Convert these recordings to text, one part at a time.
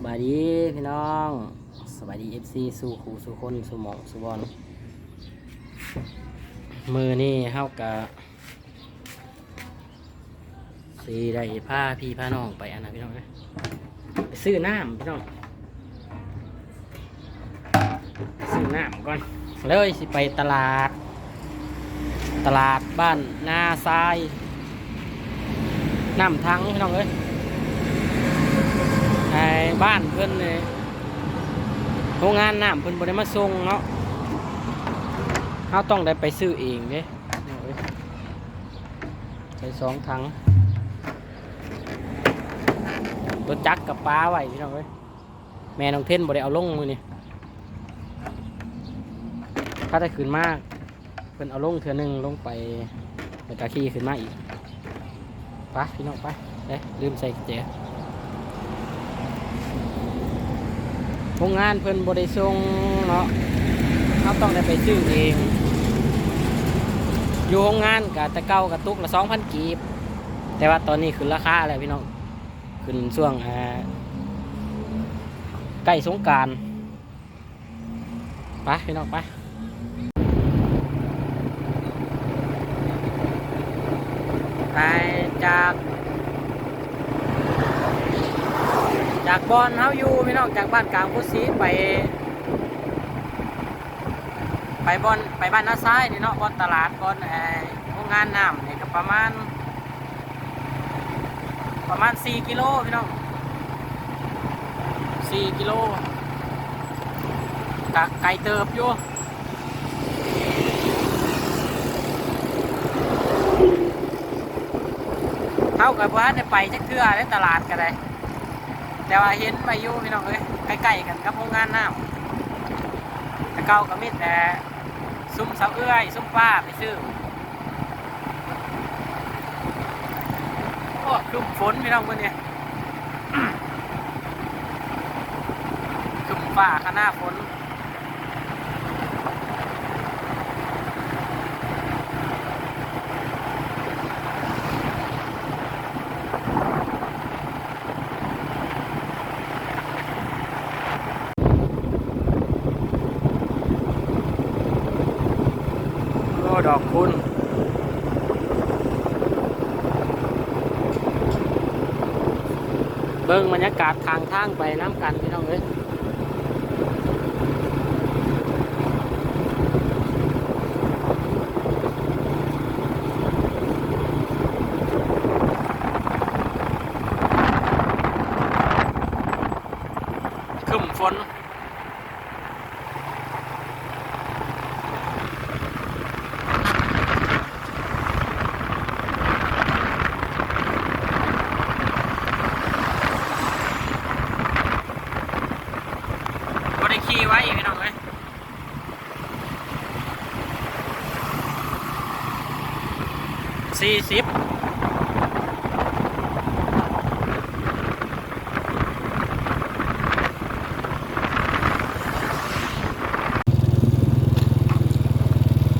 สบายดีพี่น้องสบายดีเอฟซีสู่ครูสู่คนสู่หมองสู่บอลมือนี่เฮากะสีได้ผ้าพี่ผ้าน้องไปอันนะพี่น้องเอ้ยไปซื้อน้ำพี่น้องซื้อน้ำก่อนเลยสิไปตลาด ตลาดบ้านนาทรายน้ำทั้งพี่น้องเอ้ย ไอ้บ้านเพิ่นเลยโรงงานน้ำเพิ่นบ่ได้มาส่งเนาะเฮาต้องได้ไปซื้อเองเด้เอาเว้ยใส่สองถังรถจักกับปลาไว้พี่น้องเอ้ยแม่น้องเท่นบ่ได้เอาลงมือนี่ถ้าได้ขึ้นมากเพิ่นเอาลงเทื่อหนึงลงไปแล้วก็ขี่ขึ้นมาอีกไปพี่น้องไปเด้ลืมใส่กุญแจ โรงงานเพิ่นบริส่งเนาะเขาต้องได้ไปซื้อเอง อยู่โรงงานกับตะเก้ากับตุกละสองพันกีบ แต่ว่าตอนนี้ขึ้นราคาอะไรพี่น้อง ขึ้นช่วงใกล้สงการไปพี่น้องไปไปจาก จากบอนเฮาอยู่พี่น้องจากบ้านกลางพุซีไป ไปบอนไปบ้านน้าซ้ายนี่เนาะบอนตลาดบอนไอ้โรงงานน้ำนี่ก็ประมาณ ประมาณ 4 กิโลพี่น้อง 4 กิโลกะไกลเติบอยู่เท่ากับว่าได้ไปจักเทื่อได้ตลาดก็ได้ แต่ว่าเห็นไปอยู่พี่น้องเอ้ยใกล้ๆกันกับโรงงานน้ำแต่เก่าก็มีแต่ซุ้มเสาเอื้อยซุ้มป้าไปซื้อโอ้คลุมฝนพี่น้องคนนี้คลุมป้าข้างหน้าฝนโอ้ดอกคุณ เบิ้งบรรยากาศทางทางไปน้ำกันพี่น้องเอ้ย ครึ้มฝน บริขี่ไว้พี่น้องเอ้ยสี่สิบ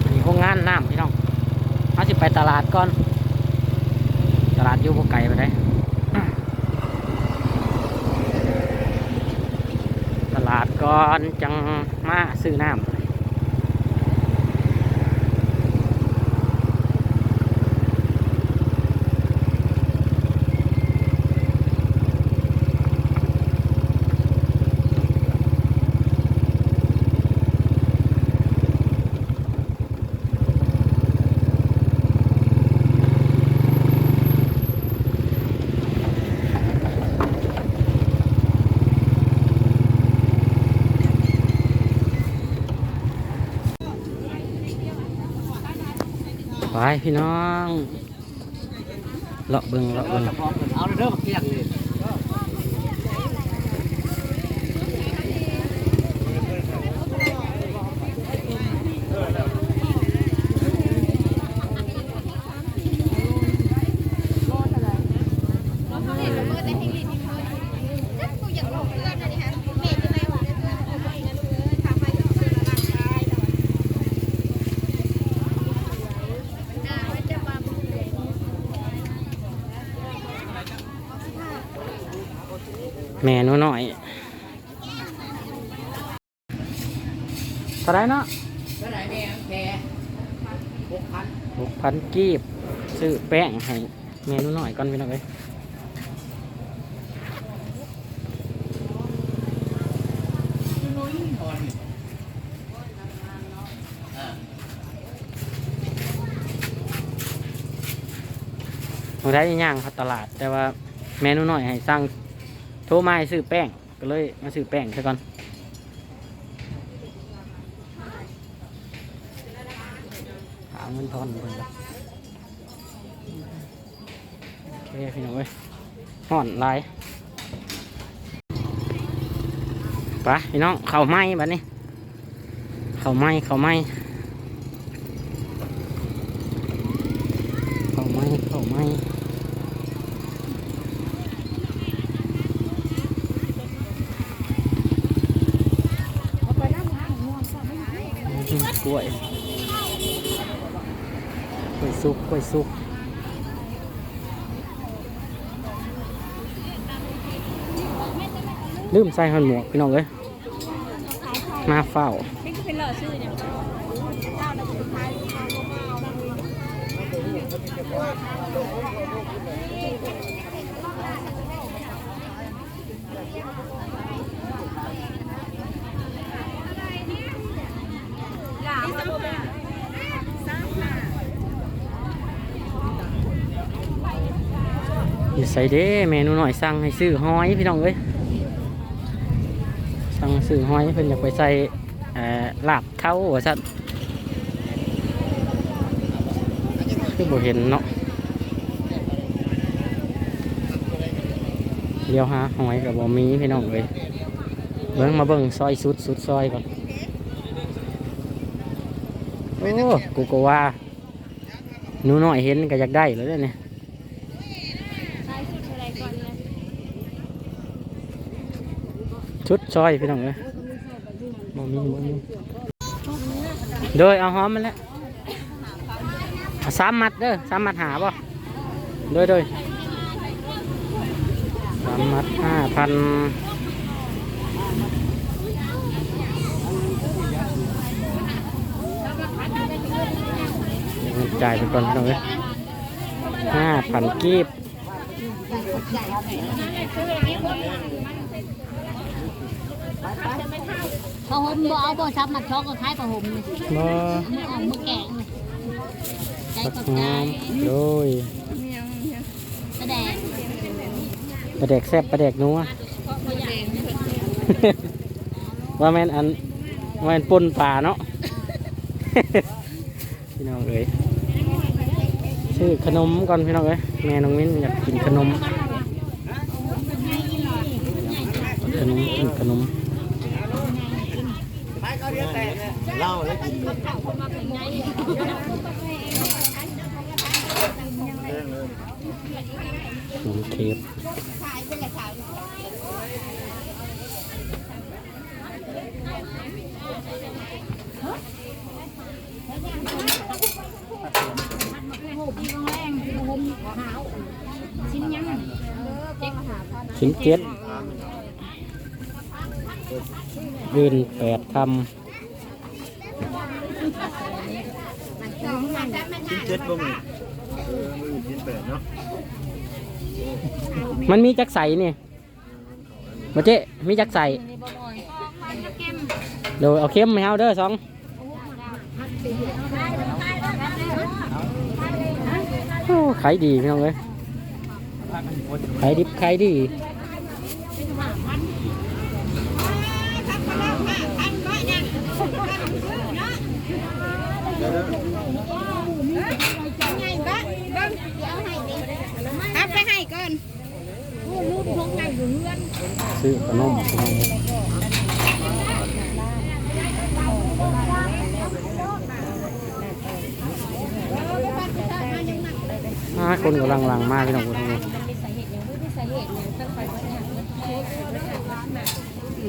นนี้ก็งานน้ำพี่น้องเขาสิไปตลาดก่อน ตลาดอยู่บ่ไกลไปได้ตลาด ก่อนจังมาซื้อน้ำ ไปพี่น้องเลาะเบิงเลาะเบิง เอาเริ่มเกี่ยงเลย แม่นูหน่อยเท่าไรเนาะเท่าไรแม่แม่หกพันหกพันกีบซื้อแป้งให้แม่นูหน่อยก่อนไปหน่องเอ้ยนูได้ย่างเขาตลาด แต่ว่าแม่นูหน่อยให้สร้าง โทรมาให้ซื้อแป้ง ก็เลยมาซื้อแป้งซะก่อนหาเงินทอนก่นจ้ะโอเคพี่น้องเอ้ยห่อนลายไปพี่น้องเข่าไหม้บัดนี้ เข่าไหม้เข่าไหม้ กล้วยซุกกล้วยซุกลืมใส่หันหมวกพี่น้องเลยมาเฝ้านี่คือเอยู่ใส่เด้เมนูหน่อยสั่งให้ซื้อหอยพี่น้องเอ้ยสั่งซื้อหอยเพิ่นอยากไปใส่เอ่อลาบเท้าว่าซั่นคือบ่เห็นเนาะเดี๋ยวหาหอยกับบ่มีพี่น้องเอ้ยเบิ่งมาเบิ่งซอยสุดสุดซอยก่อนโอ้กูก็ว่าหนูน้อยเห็นก็อยากได้แล้วเนี่ย ใช้ชุดอะไรก่อนเลย ชุดซอยพี่น้องเอ้ยบ่มีบ่มีโดยเอาหอมมาแล้วสามมัดเด้อสามมัดหาบ่โดยโดยสามมัดห้าพันจ่ายไปก่อนพี่น้องเอ้ยห้าพันกีบ ผ้าห่มบ่เอาบ่ซับมัดช็อกก็คล้ายผ้าห่มนี่บ่มืออ่อมมือแกงใจผักกับหใจอมโดยแสดงปลาแดกแซ่บปลาแดกนัววอย่างว่าแม่นอันว่าแม่นปนป่าเนาะ พี่น้องเอ้ยชื่อขนมก่อนพี่น้องเอ้ยแม่น้องมิ้นอยากกินขนมขนมกินขนม เหล้าแล้วกินขนมเค้กชิ้นเจ็ดยืนแปดคกิ เจ็ดบ่มึงเออมือกินแปดเนาะำมันมีจักใสนี่มาเจ๊มีจักใสเดี๋ยวเอาเค็มให้เอาเด้อสองขายดีพี่น้องเอ้ยขายดิบขายดีเดี๋ยว ซื้อขนมพี่น้องเอ้ยอ่าคนกำลังลังมากพี่น้องคนนี้มันมีสาเหตุอย่างไม่มีสาเหตุเนี่ยต้องไปวัดอย่าง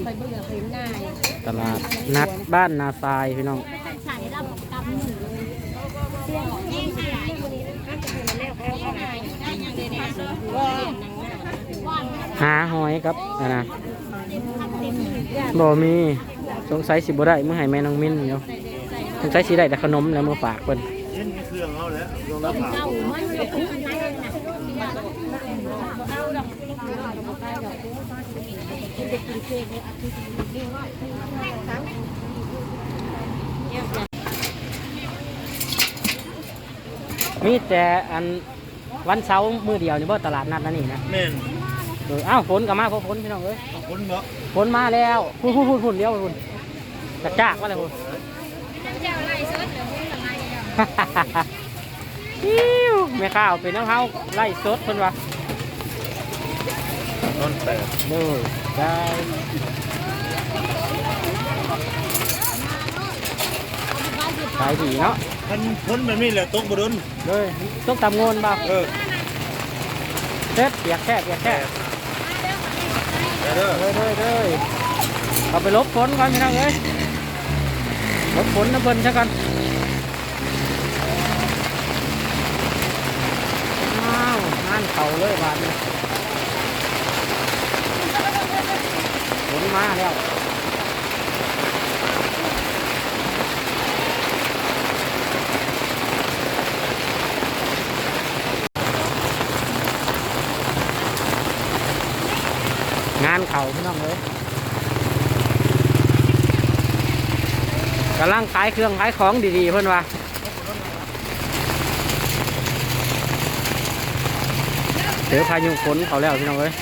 ไปเบื่อเห็นนายตลาดนัดบ้านนาทรายพี่น้อง ใส่รับกำมือเสียงแห้งหายคนนี้ก็จะเป็นแล้วแห้งหายได้ยังเลยเนี่ยว่าน หาหอยครับอันนะบ่มีสงสัยสิบ่ได้เมื่อให้แม่น้องมิ้นเนาะสงสัยสิได้แต่ขนมแล้วมือฝากเพิ่นเย็นมีเครื่องเอาแล้วเครื่องรับผ่ากมีแต่อันวันเสาร์มือเดียวนี่บ่ตลาดนัดนั่นนี่นะแม่น เอออ้าวฝนก็มาเพราะฝนพี่น้องเอ้ยคนเนาะฝนมาแล้วพุ่นพุ่นพุ่นพุ่นเลี้ยวพุ่นกระจากว่าอะไรพุ่นเจ้าไล่เซิร์ชเดี๋ยวนี้ละไล่แล้วอิ๊วแม่ข้าวเป็นน้ำเฮาไล่สดเพิ่นว่านอนแปดเด้อได้ขายดีเนาะมันพ้นมันไม่แหละตกบดนเด้อต้องตำโงนบ่าเออเซ็ดเปียกแค่เปียกแค่ เด้อเด้อเด้อเอาไปลบฝนก่อนพี่น้องเอ้ยลบฝนนะเบิ้ลซะก่อนอ้าวงานเขาเลยบาดนี้ฝนมาแล้วงานเขาพี่น้องเอ้ยกำลังขายเครื่องขายของดีๆเพื่อนว่าเจอพายุฝนเขาแล้วพี่น้องเอ้ย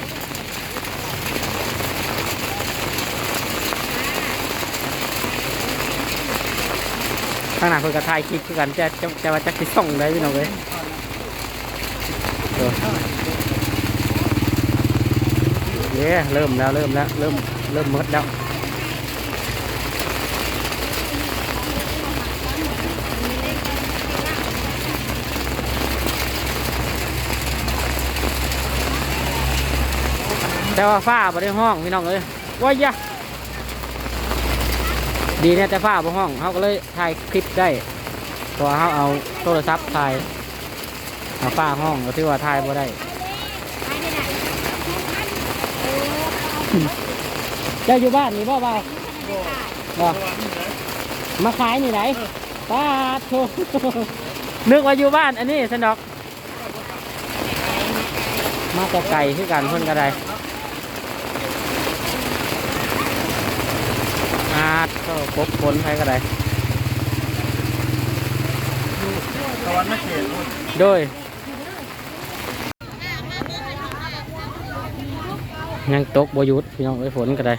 ข้างหน้าเพิ่นกระทายคลิปกันจะจะจะว่าจะคิดส่งได้พี่น้องเอ้ย เย้เริ่มแล้วเริ่มแล้วเริ่มเริ่มมดแล้วแต่ว่าฟ้าบ่ได้ห้องพี่น้องเอ้ยว้ายะดีเนี่ยแต่ฟ้าบ่ห้องเขาก็เลยถ่ายคลิปได้พราะว่าเขาเอาโทรศัพท์ถ่ายเอาฟ้าห้องก็ถือว่าถ่ายบ่ได้ เจะอยู่บ้านนี่บ่บ่าวบ่มาขายนี่ไหนป้าดโถนึกว่าอยู่บ้านอันนี้สนอก มาแต่ไก่คือกันเพิ่นก็ได้อาดก็พบผลไปก็ได้ตะวันไม่เขตนู่นโดย ยังตกบยุดพี่น้องเอ้ยฝนก็ได้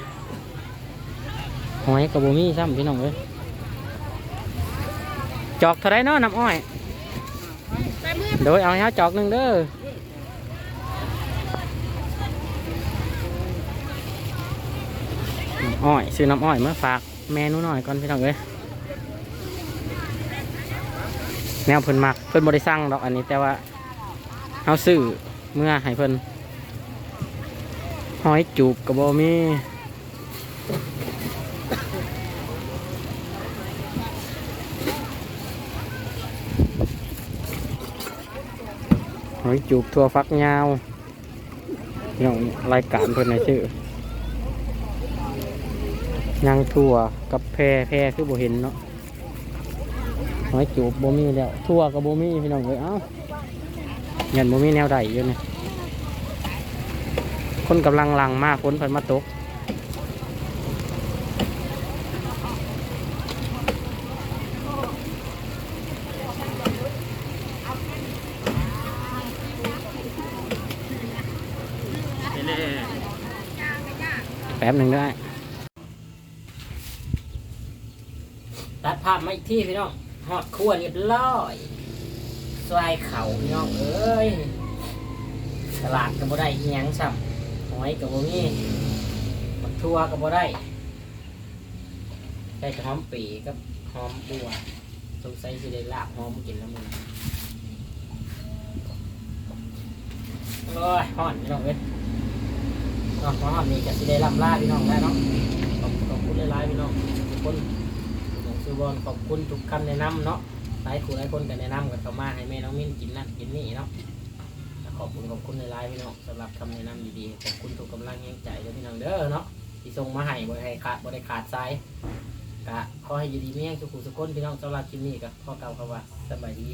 หอยกับบ่มีซ้ำพี่น้องเอ้ยจอกเท่าไรเนาะน้ำอ้อยโดยเอาให้เขาจอกหนึ่งเด้อน้ำอ้อยซื้อน้ำอ้อยมาฝากแม่นูหน่อยก่อนพี่น้องเอ้ยแนวเพิ่นมักเพิ่นบริสั่งดอกอันนี้แต่ว่าเอาซื้อเมื่อให้เพิ่น หอยจูบกับโบมีหอยจูบทั่วฟักยาวพี่น้องรายการเพิ่อนในชื่อยังทั่วกับแพรแพรคือบ่เห็นเนาะหอยจูบบ่มีแล้วทั่วกับบ่มีพี่น้องเอ้ยเอ้าเงินบ่มีแนวใดอยู่เนี่ย คนกำลังลังมากคนพิ่นมาตกแป๊บหนึ่งได้ ตัดภาพมาอีกที่พี่น้องหอดครัวเรียบร้อยสวายเข่าพี่น้องเอ้ย ตลาดก็บ่ได้อิหยังซ้ำ อยก็บ่มีบักทั่วก็บ่ได้ได้แต่หอมปีกับหอมบัวสงสัยสิได้ลาบหอมกินแล้วมึงโอ้ยหอนพี่น้องเอ้ยเนาะหอมนี่ก็สิได้ลำลาพี่น้องแล้เนาะขอบขอบคุณหลายๆพี่น้องทุกคนผมซื้อบอลขอบคุณทุกคำแนะนำเนาะหลายคนหลายคนก็แนะนำกันเข้ามาให้แม่น้องมิ้นกินนั่นกินนี่เนาะ ขอบคุณขอบคุณในไลน์พี่น้องสำหรับคำแนะนำดีๆขอบคุณทุกกำลังแรงใจเด้อพี่น้องเด้อเนาะที่ที่ส่งมาให้บ่ได้ขาดบ่ได้ขาดสายก็ขอให้อยู่ดีมีแรงสุขุสุขคนพี่น้องสำหรับคลิปนี้ก็ขอเก่าคำว่าสบายดี